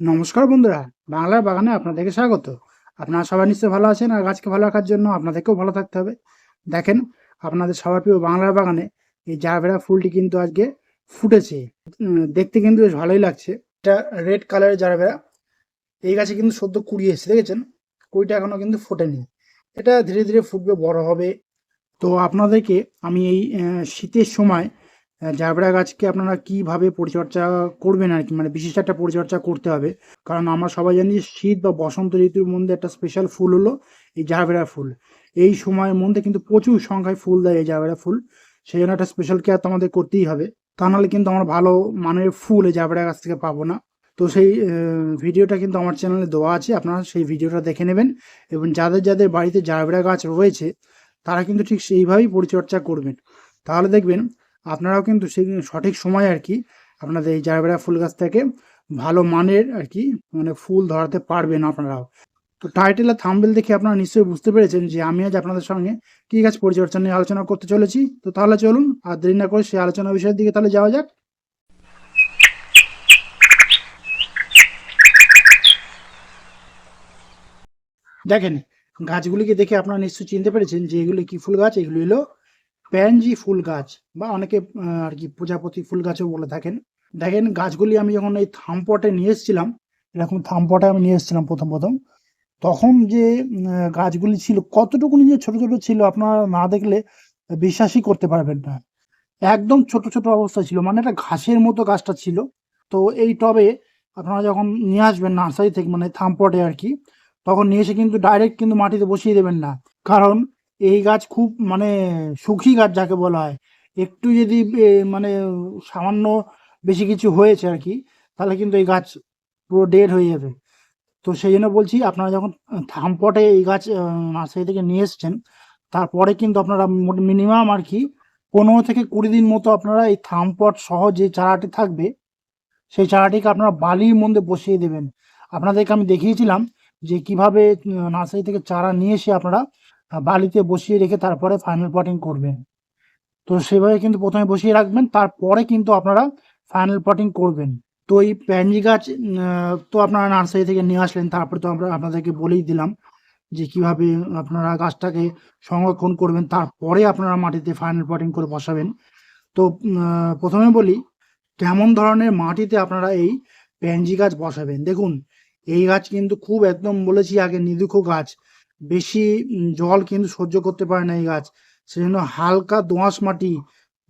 নমস্কার বন্ধুরা, বাংলার বাগানে আপনাদেরকে স্বাগত। আপনারা সবাই নিশ্চয়ই ভালো আছেন আর গাছকে ভালো রাখার জন্য আপনাদেরকেও ভালো থাকতে হবে। দেখেন, আপনাদের সবার প্রিয় বাংলার বাগানে এই জারবেরা ফুলটি কিন্তু আজকে ফুটেছে। দেখতে কিন্তু বেশ ভালোই লাগছে। এটা রেড কালারের জারবেরা এই গাছে কিন্তু সদ্য কুড়ি এসেছে, দেখেছেন? কুড়িটা এখনও কিন্তু ফোটেনি। এটা ধীরে ধীরে ফুটবে, বড় হবে। তো আপনাদেরকে আমি এই শীতের সময় আহ, গাছকে আপনারা কীভাবে পরিচর্যা করবেন আর কি? মানে বিশেষ একটা পরিচর্যা করতে হবে। কারণ আমরা সবাই জানি শীত বা বসন্ত ঋতুর মধ্যে একটা স্পেশাল ফুল হলো এই জারবেরা ফুল। এই সময়ের মধ্যে কিন্তু প্রচুর সংখ্যায় ফুল দেয় এই জারবেরা ফুল। সেই জন্য একটা স্পেশাল কেয়ার তো আমাদের করতেই হবে। তা নাহলে কিন্তু আমরা ভালো মানের ফুল এই জারবেরা গাছ থেকে পাবো না। তো সেই ভিডিওটা কিন্তু আমার চ্যানেলে দেওয়া আছে। আপনারা সেই ভিডিওটা দেখে নেবেন এবং যাদের যাদের বাড়িতে জারবেরা গাছ রয়েছে তারা কিন্তু ঠিক সেইভাবেই পরিচর্যা করবেন। তাহলে দেখবেন আপনারাও কিন্তু সেই সঠিক সময় আর কি আপনাদের এই জারবেরা ফুল গাছ থেকে ভালো মানের আর কি মানে ফুল ধরাতে পারবেন আপনারাও। তো টাইটেল আর থাম্বেল দেখে আপনারা নিশ্চয়ই বুঝতে পেরেছেন যে আমি আজ আপনাদের সঙ্গে কী গাছ পরিচর্যা নিয়ে আলোচনা করতে চলেছি। তো তাহলে চলুন আর দেরি না করে সেই আলোচনা বিষয়ের দিকে তাহলে যাওয়া যাক। দেখেন, গাছগুলিকে দেখে আপনারা নিশ্চয়ই চিনতে পেরেছেন যে এগুলি কি ফুল গাছ, এগুলি হলো প্যানজি ফুল গাছ বা অনেকে আর কি প্রজাপতি ফুল গাছও বলে থাকেন। দেখেন গাছগুলি আমি যখন এই থামপটে নিয়ে এসেছিলাম, এরকম থামপটে আমি নিয়ে এসেছিলাম প্রথম প্রথম, তখন যে গাছগুলি ছিল, কতটুকুনি যে ছোট ছোট ছিল আপনারা না দেখলে বিশ্বাসই করতে পারবেন না। একদম ছোট ছোট অবস্থা ছিল মানে একটা ঘাসের মতো গাছটা ছিল। তো এই টবে আপনারা যখন নিয়ে আসবেন নার্সারি থেকে মানে থামপটে আর কি, তখন নিয়ে এসে কিন্তু ডাইরেক্ট কিন্তু মাটিতে বসিয়ে দেবেন না। কারণ এই গাছ খুব মানে সুখী গাছ যাকে বলা হয়। একটু যদি মানে সামান্য বেশি কিছু হয়েছে আর কি, তাহলে কিন্তু এই গাছ পুরো ডেড হয়ে যাবে। তো সেই জন্য বলছি, আপনারা যখন থামপটে এই গাছ নার্সারি থেকে নিয়ে এসছেন, তারপরে কিন্তু আপনারা মিনিমাম আর কি পনেরো থেকে কুড়ি দিন মতো আপনারা এই থামপট সহ যে চারাটি থাকবে, সেই চারাটিকে আপনারা বালির মধ্যে বসিয়ে দেবেন। আপনাদেরকে আমি দেখিয়েছিলাম যে কীভাবে নার্সারি থেকে চারা নিয়ে এসে আপনারা বালিতে বসিয়ে রেখে তারপরে ফাইনাল পটিং করবেন। তো সেভাবে কিন্তু প্রথমে বসিয়ে রাখবেন, তারপরে কিন্তু আপনারা ফাইনাল পটিং করবেন। তো এই প্যানজি গাছ তো আপনারা নার্সারি থেকে নিয়ে আসলেন, তারপরে তো আমরা আপনাদেরকে বলেই দিলাম যে কীভাবে আপনারা গাছটাকে সংরক্ষণ করবেন, তারপরে আপনারা মাটিতে ফাইনাল পটিং করে বসাবেন। তো প্রথমে বলি, কেমন ধরনের মাটিতে আপনারা এই প্যানজি গাছ বসাবেন? দেখুন, এই গাছ কিন্তু খুব একদম বলেছি আগে নিদুখো গাছ বেশি জল কিন্তু সহ্য করতে পারে না এই গাছ। সেজন্য হালকা দোআঁশ মাটি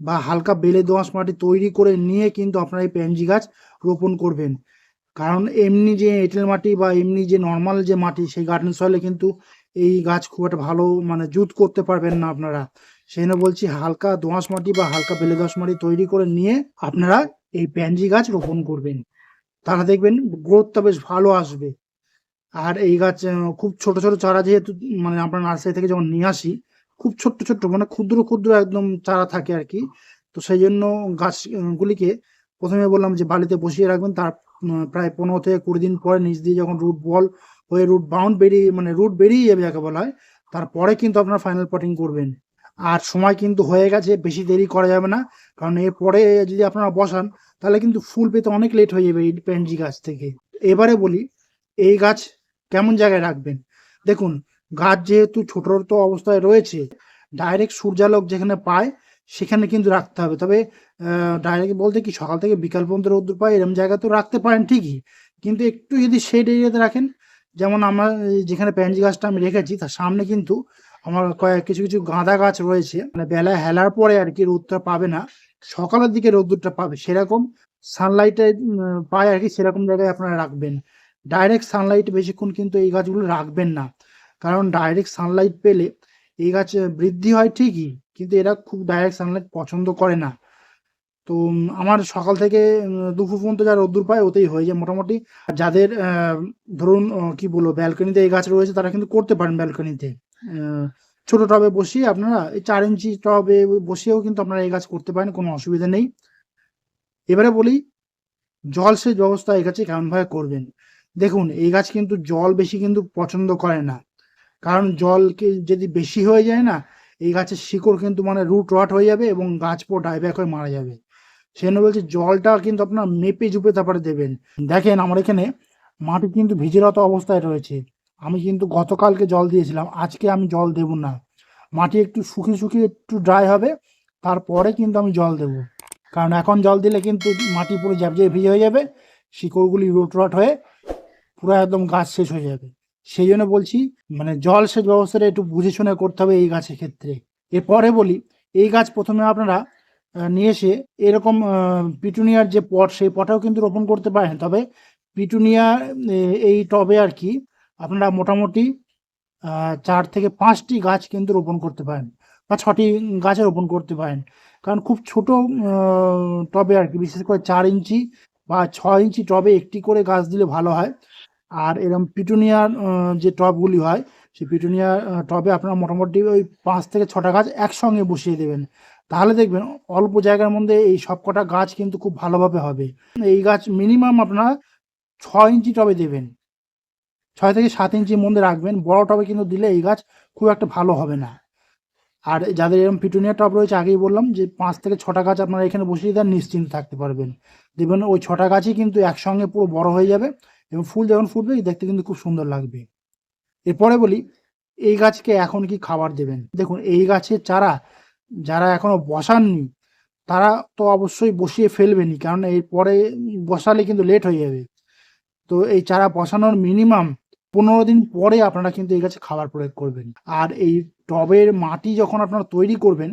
বা হালকা বেলে দোআঁশ মাটি তৈরি করে নিয়ে কিন্তু আপনারা এই প্যানজি গাছ রোপণ করবেন। কারণ এমনি যে এঁটেল মাটি বা এমনি যে নর্মাল যে মাটি, সেই গার্ডেন সয়েলে কিন্তু এই গাছ খুব একটা ভালো মানে জুত করতে পারবেন না আপনারা। সেই জন্য বলছি হালকা দোআঁশ মাটি বা হালকা বেলে দোআঁশ মাটি তৈরি করে নিয়ে আপনারা এই প্যানজি গাছ রোপণ করবেন। তারা দেখবেন গ্রোথটা বেশ ভালো আসবে। আর এই গাছ খুব ছোট ছোট চারা যেহেতু মানে আমরা নার্সারি থেকে যখন নিয়ে আসি খুব ছোট্ট ছোট্ট মানে ক্ষুদ্র ক্ষুদ্র একদম চারা থাকে আর কি। তো সেই জন্য গাছ আহ, গুলিকে প্রথমে বললাম যে বালিতে বসিয়ে রাখবেন। তার প্রায় পনেরো থেকে কুড়ি দিন পরে নিচ দিয়ে যখন রুট বল হয়ে রুট বাউন্ড বেরিয়ে মানে রুট বেরিয়ে যাবে যাকে বলা হয় তারপরে কিন্তু আপনার ফাইনাল পটিং করবেন। আর সময় কিন্তু হয়ে গেছে বেশি দেরি করা যাবে না। কারণ এরপরে যদি আপনারা বসান তাহলে কিন্তু ফুল পেতে অনেক লেট হয়ে যাবে এই পেনজি গাছ থেকে। এবারে বলি এই গাছ কেমন জায়গায় রাখবেন? দেখুন, গাছ যেহেতু ছোট তো অবস্থায় রয়েছে ডাইরেক্ট সূর্যালোক যেখানে পায়, সেখানে কিন্তু রাখতে হবে। তবে ডাইরেক্ট বলতে কি, সকাল থেকে বিকাল পর্যন্ত রোদ্দুর পায় এরকম জায়গা তো রাখতে পারেন ঠিকই। কিন্তু একটু যদি শেড এরিয়াতে রাখেন, যেমন আমরা যেখানে প্যানজি গাছটা আমি রেখেছি, তার সামনে কিন্তু আমার কয়েক, কিছু কিছু গাঁদা গাছ রয়েছে। মানে বেলা হেলার পরে আর কি রোদটা পাবে না, সকালের দিকে রোদ্দুরটা পাবে। সেরকম সানলাইটে পায় আর কি, সেরকম জায়গায় আপনারা রাখবেন। ডাইরেক্ট সানলাইট বেশিক্ষণ কিন্তু এই গাছগুলো রাখবেন না। কারণ ডাইরেক্ট সানলাইট পেলে এই গাছ বৃদ্ধি হয় ঠিকই, কিন্তু এরা খুব ডাইরেক্ট সানলাইট পছন্দ করে না। তো আমার সকাল থেকে দুপুর পর্যন্ত যা রোদ্দুর পায় ওতেই হয়ে যায় মোটামুটি। যাদের ধরুন কি বলব ব্যালকনিতে এই গাছ রয়েছে তারা কিন্তু করতে পারেন ব্যালকনিতে ছোট টবে বসিয়ে আপনারা এই চার ইঞ্চি টবে বসিয়েও কিন্তু আপনারা এই গাছ করতে পারেন, কোনো অসুবিধা নেই। এবারে বলি জলসেচ ব্যবস্থা এই গাছে কেমনভাবে করবেন? দেখুন, এই গাছ কিন্তু জল বেশি কিন্তু পছন্দ করে না। কারণ জলকে যদি বেশি হয়ে যায় না, এই গাছের শিকড় কিন্তু মানে রুট রট হয়ে যাবে এবং গাছ পুরো ডাইব্যাক হয়ে মারা যাবে। সেজন্য বলছে জলটা কিন্তু আপনার মেপে জুপে তারপরে দেবেন। দেখেন আমার এখানে মাটি কিন্তু ভিজেরত অবস্থায় রয়েছে। আমি কিন্তু গতকালকে জল দিয়েছিলাম, আজকে আমি জল দেব না। মাটি একটু শুকিয়ে শুকিয়ে একটু ড্রাই হবে, তারপরে কিন্তু আমি জল দেব। কারণ এখন জল দিলে কিন্তু মাটি পুরো ঝাপঝিয়ে ভিজে হয়ে যাবে, শিকড়গুলি রুট রট হয়ে পুরো একদম গাছ শেষ হয়ে যাবে। সেই জন্য বলছি মানে জল সেচ ব্যবস্থাটা একটু বুঝে শুনে করতে হবে এই গাছের ক্ষেত্রে। এরপরে বলি, এই গাছ প্রথমে আপনারা নিয়ে এসে এরকম পিটুনিয়ার যে পট, সেই পটেও কিন্তু রোপণ করতে পারেন। তবে পিটুনিয়া এই টবে আর কি আপনারা মোটামুটি চার থেকে পাঁচটি গাছ কিন্তু রোপণ করতে পারেন বা ছটি গাছে রোপণ করতে পারেন। কারণ খুব ছোট টবে আর কি, বিশেষ করে চার ইঞ্চি বা ছয় ইঞ্চি টবে একটি করে গাছ দিলে ভালো হয়। আর এরকম পিটুনিয়ার যে টবগুলি হয় সেই পিটুনিয়ার আহ, টবে আপনারা মোটামুটি ওই পাঁচ থেকে ছটা গাছ একসঙ্গে বসিয়ে দেবেন। তাহলে দেখবেন অল্প জায়গার মধ্যে এই সব কটা গাছ কিন্তু খুব ভালোভাবে হবে। এই গাছ মিনিমাম আপনারা ছয় ইঞ্চি টবে দেবেন। ছয় থেকে সাত ইঞ্চির মধ্যে রাখবেন। বড় টবে কিন্তু দিলে এই গাছ খুব একটা ভালো হবে না। আর যাদের এরকম পিটুনিয়া টব রয়েছে আগেই বললাম যে পাঁচ থেকে ছটা গাছ আপনারা এখানে বসিয়ে দেন নিশ্চিন্ত থাকতে পারবেন। দেখবেন ওই ছটা গাছই কিন্তু একসঙ্গে পুরো বড় হয়ে যাবে। এবং ফুল যখন ফুটবে দেখতে কিন্তু খুব সুন্দর লাগবে। এরপরে বলি, এই গাছকে এখন কি খাবার দেবেন? দেখুন, এই গাছের চারা যারা এখনও বসাননি, তারা তো অবশ্যই বসিয়ে ফেলবেনই কারণ এরপরে বসালে কিন্তু লেট হয়ে যাবে। তো এই চারা বসানোর মিনিমাম পনেরো দিন পরে আপনারা কিন্তু এই গাছে খাবার প্রয়োগ করবেন। আর এই টবের মাটি যখন আপনারা তৈরি করবেন,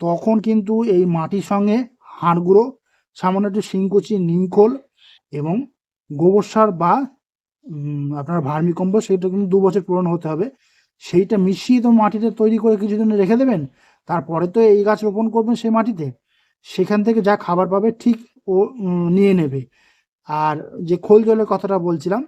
তখন কিন্তু এই মাটির সঙ্গে হাড়গুঁড়ো, সামান্য একটু শিংকুচি, নিমখোল এবং গোবর সার বা আপনার ভার্মি সেটা কিন্তু দু বছর পুরনো হতে হবে। সেইটা মিশিয়ে তো মাটিতে তৈরি করে কিছুদিন রেখে দেবেন, তারপরে তো এই গাছ রোপণ করবেন সেই মাটিতে। সেখান থেকে যা খাবার পাবে ঠিক ও নিয়ে নেবে। আর যে খোল জলের কথাটা বলছিলাম,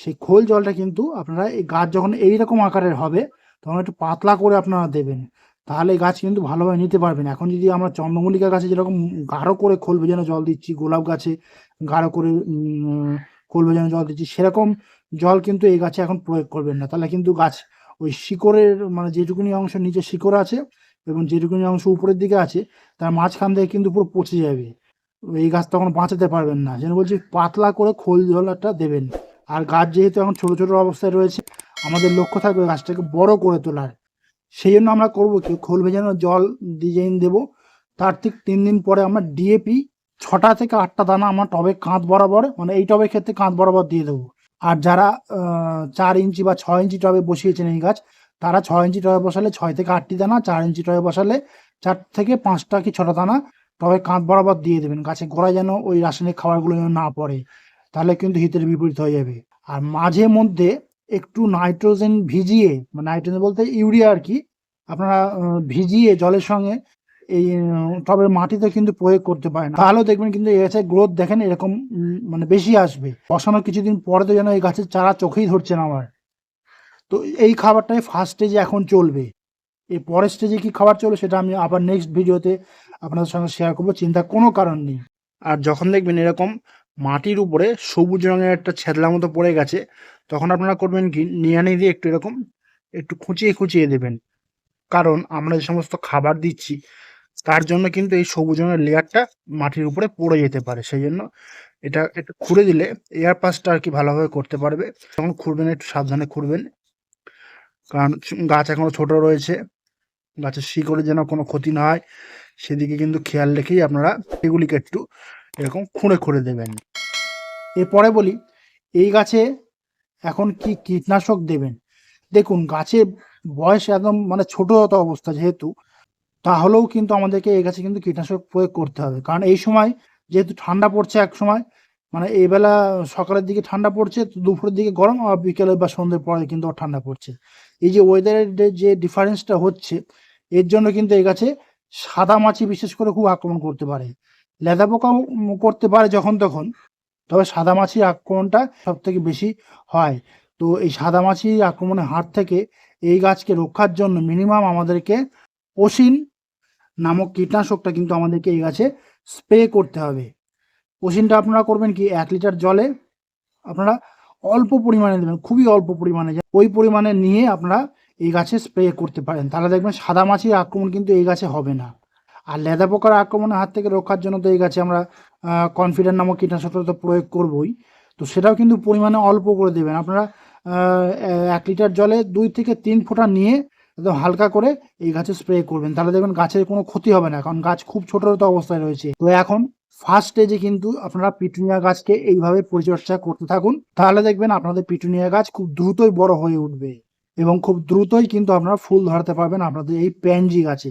সেই খোল জলটা কিন্তু আপনারা এই গাছ যখন এইরকম আকারের হবে, তখন একটু পাতলা করে আপনারা দেবেন। তাহলে গাছ কিন্তু ভালোভাবে নিতে পারবেন। এখন যদি আমরা চন্দ্রমল্লিকা গাছে যেরকম গাঢ় করে খোল ভেজানো জল দিচ্ছি গোলাপ গাছে গাঢ় করে উম, খোল ভেজানো জল দিচ্ছি সেরকম জল কিন্তু এই গাছে এখন প্রয়োগ করবেন না। তাহলে কিন্তু গাছ ওই শিকড়ের মানে যেটুকুনি অংশ নিচে শিকড় আছে এবং যেটুকুনি অংশ উপরের দিকে আছে তার মাঝখান থেকে কিন্তু পুরো পচে যাবে। এই গাছ তখন বাঁচাতে পারবেন না। যেন বলছি পাতলা করে খোল জলটা দেবেন। আর গাছ যেহেতু এখন ছোট ছোট অবস্থায় রয়েছে আমাদের লক্ষ্য থাকবে গাছটাকে বড় করে তোলার। সেই জন্য আমরা করব কি? খোল ভেজানো জল ডিজাইন দেব। তার ঠিক তিন দিন পরে আমরা ডিএপি ছটা থেকে আটটা দানা আমার টবে কাঁধ বরাবর মানে এই টবের ক্ষেত্রে কাঁধ বরাবর দিয়ে দেবো। আর যারা চার ইঞ্চি বা ছয় ইঞ্চি টবে বসিয়েছেন এই গাছ, তারা ছয় ইঞ্চি টবে বসালে ছয় থেকে আটটি দানা, চার ইঞ্চি টবে বসালে চার থেকে পাঁচটা কি ছটা দানা টবে কাঁধ বরাবর দিয়ে দেবেন। গাছে গোড়ায় যেন ওই রাসায়নিক খাবারগুলো যেন না পড়ে, তাহলে কিন্তু হিতের বিপরীত হয়ে যাবে। আর মাঝে মধ্যে একটু নাইট্রোজেন ভিজিয়ে, নাইট্রোজেন বলতে ইউরিয়া আর কি, আপনারা ভিজিয়ে জলের সঙ্গে এই টবের মাটিতে কিন্তু প্রয়োগ করতে পারেন। তাহলেও দেখবেন কিন্তু এই গাছের গ্রোথ দেখেন এরকম মানে বেশি আসবে। বসানোর কিছুদিন পরে তো যেন এই গাছের চারা চোখেই ধরছে না আমার তো এই খাবারটাই ফার্স্ট স্টেজে এখন চলবে। এই পরের স্টেজে কি খাবার চলবে সেটা আমি আবার নেক্সট ভিডিওতে আপনাদের সঙ্গে শেয়ার করব চিন্তা কোনো কারণ নেই। আর যখন দেখবেন এরকম মাটির উপরে সবুজ রঙের একটা ছেদলা মতো পড়ে গেছে। তখন আপনারা করবেন কি নিয়ানি দিয়ে একটু এরকম একটু খুঁচিয়ে খুঁচিয়ে দেবেন। কারণ আমরা যে সমস্ত খাবার দিচ্ছি, তার জন্য কিন্তু এই সবুজ রঙের লেয়ারটা মাটির উপরে পড়ে যেতে পারে। সেই জন্য এটা একটু খুঁড়ে দিলে এয়ার পাসটা আর কি ভালোভাবে করতে পারবে। তখন খুঁড়বেন, একটু সাবধানে খুঁড়বেন। কারণ গাছ এখনও ছোট রয়েছে, গাছের শিকড়ে যেন কোনো ক্ষতি না হয়, সেদিকে কিন্তু খেয়াল রেখেই আপনারা এগুলিকে একটু এরকম খুঁড়ে খুঁড়ে দেবেন। এরপরে বলি, এই গাছে এখন কি কীটনাশক দেবেন? দেখুন, গাছে বয়স একদম মানে ছোট অবস্থা যেহেতু, তাহলেও কিন্তু আমাদেরকে এই গাছে কিন্তু কীটনাশক প্রয়োগ করতে হবে। কারণ এই সময় যেহেতু ঠান্ডা পড়ছে এক সময় মানে এই বেলা সকালের দিকে ঠান্ডা পড়ছে দুপুরের দিকে গরম আর বিকেলে বা সন্ধ্যের পরে কিন্তু ঠান্ডা পড়ছে। এই যে ওয়েদারের যে ডিফারেন্সটা হচ্ছে, এর জন্য কিন্তু এই গাছে সাদা মাছি বিশেষ করে খুব আক্রমণ করতে পারে। লেদা পোকাও করতে পারে যখন তখন, তবে সাদা মাছির আক্রমণটা সব থেকে বেশি হয়। তো এই সাদা মাছির আক্রমণের হাত থেকে এই গাছকে রক্ষার জন্য মিনিমাম আমাদেরকে ওসিন নামক কীটনাশকটা কিন্তু আমাদেরকে এই গাছে স্প্রে করতে হবে। ওসিনটা আপনারা করবেন কি, এক লিটার জলে আপনারা অল্প পরিমাণে দেবেন, খুবই অল্প পরিমাণে, ওই পরিমাণে নিয়ে আপনারা এই গাছে স্প্রে করতে পারেন। তাহলে দেখবেন সাদা মাছির আক্রমণ কিন্তু এই গাছে হবে না। আর লেদা পোকার আক্রমণের হাত থেকে রক্ষার জন্য তো এই গাছে আমরা কনফিডেন্ট নামক কীটনাশকটা তো প্রয়োগ করবই। তো সেটাও কিন্তু পরিমাণে অল্প করে দেবেন। আপনারা এক লিটার জলে দুই থেকে তিন ফোঁটা নিয়ে একদম হালকা করে এই গাছে স্প্রে করবেন। তাহলে দেখবেন গাছের কোনো ক্ষতি হবে না, কারণ গাছ খুব ছোট ছোট অবস্থায় রয়েছে। তো এখন ফার্স্ট স্টেজে কিন্তু আপনারা পিটুনিয়া গাছকে এইভাবে পরিচর্যা করতে থাকুন। তাহলে দেখবেন আপনাদের পিটুনিয়া গাছ খুব দ্রুতই বড় হয়ে উঠবে এবং খুব দ্রুতই কিন্তু আপনারা ফুল ধরাতে পারবেন আপনাদের এই প্যানজি গাছে।